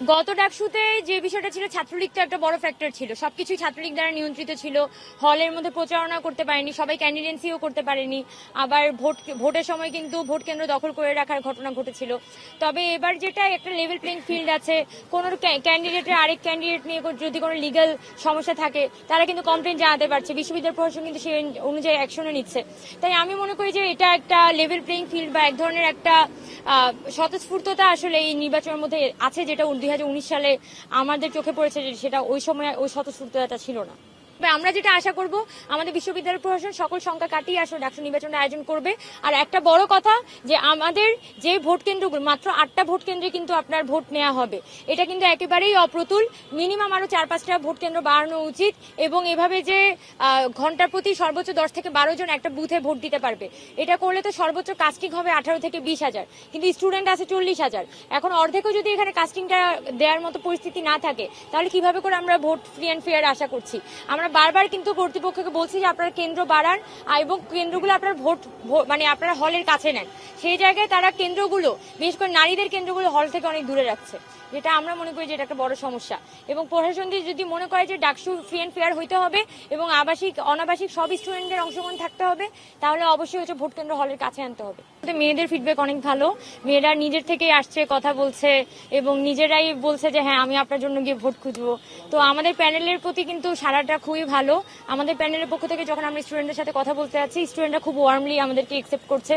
গত ডাকসুতে যে বিষয়টা ছিল ছাত্রলীগ তো একটা বড় ফ্যাক্টর ছিল। সবকিছুই ছাত্রলীগ দ্বারা নিয়ন্ত্রিত ছিল। হলের মধ্যে প্রচারণা করতে পারেনি, সবাই ক্যান্ডিডেন্সিও করতে পারেনি। আবার ভোট, ভোটের সময় কিন্তু ভোট কেন্দ্র দখল করে রাখার ঘটনা ঘটেছিল। তবে এবার যেটা একটা লেভেল প্লেইং ফিল্ড আছে, কোন ক্যান্ডিডেটের আরেক ক্যান্ডিডেট নিয়ে যদি কোনো লিগাল সমস্যা থাকে, তারা কিন্তু কমপ্লেন জানাতে পারছে। বিশ্ববিদ্যালয় প্রশাসন কিন্তু সেই অনুযায়ী অ্যাকশনও নিচ্ছে। তাই আমি মনে করি যে এটা একটা লেভেল প্লেইং ফিল্ড বা এক ধরনের একটা স্বতঃস্ফূর্ততা আসলে এই নির্বাচনের মধ্যে আছে যেটা দুই হাজার উনিশ সালে আমাদের চোখে পড়েছে সেটা ওই সময় ওই স্বতঃস্ফূর্ততা ছিল না। আমরা যেটা আশা করব, আমাদের বিশ্ববিদ্যালয় প্রশাসন সকল সংখ্যা কাটিয়ে আসলে ডাকসু নির্বাচনের আয়োজন করবে। আর একটা বড় কথা, যে আমাদের যে ভোট কেন্দ্রগুলো, মাত্র আটটা ভোট কেন্দ্রে কিন্তু আপনার ভোট নেওয়া হবে। এটা কিন্তু একেবারেই অপ্রতুল। মিনিমাম আরও চার পাঁচটা ভোট কেন্দ্র বাড়ানো উচিত এবং এভাবে যে ঘণ্টার প্রতি সর্বোচ্চ দশ থেকে বারো জন একটা বুথে ভোট দিতে পারবে। এটা করলে তো সর্বোচ্চ কাস্টিং হবে আঠারো থেকে বিশ হাজার। কিন্তু স্টুডেন্ট আছে চল্লিশ হাজার। এখন অর্ধেকও যদি এখানে কাস্টিংটা দেওয়ার মতো পরিস্থিতি না থাকে, তাহলে কীভাবে করে আমরা ভোট ফ্রি অ্যান্ড ফেয়ার আশা করছি? আমরা বারবার কিন্তু কর্তৃপক্ষকে বলছি যে আপনারা কেন্দ্র বাড়ান এবং কেন্দ্রগুলো আপনার ভোট মানে আপনারা হলের কাছে নেন। সেই জায়গায় তারা কেন্দ্রগুলো, বিশেষ করে নারীদের কেন্দ্রগুলো হল থেকে অনেক দূরে রাখছে, যেটা আমরা মনে করি যে এটা একটা বড় সমস্যা। এবং প্রশাসন দিয়ে যদি মনে করে যে ডাকসু ফ্রি অ্যান্ড ফেয়ার হইতে হবে এবং আবাসিক, অনাবাসিক সব স্টুডেন্টদের অংশগ্রহণ থাকতে হবে, তাহলে অবশ্যই হচ্ছে ভোট কেন্দ্র হলের কাছে আনতে হবে। মেয়েদের ফিডব্যাক অনেক ভালো। মেয়েরা নিজের থেকেই আসছে, কথা বলছে এবং নিজেরাই বলছে যে হ্যাঁ আমি আপনার জন্য গিয়ে ভোট খুঁজবো। তো আমাদের প্যানেলের প্রতি কিন্তু সারাটা খুবই ভালো। আমাদের প্যানেলের পক্ষ থেকে যখন আমরা স্টুডেন্টদের সাথে কথা বলতে যাচ্ছি স্টুডেন্টরা খুব ওয়ার্মলি আমাদেরকে একসেপ্ট করছে।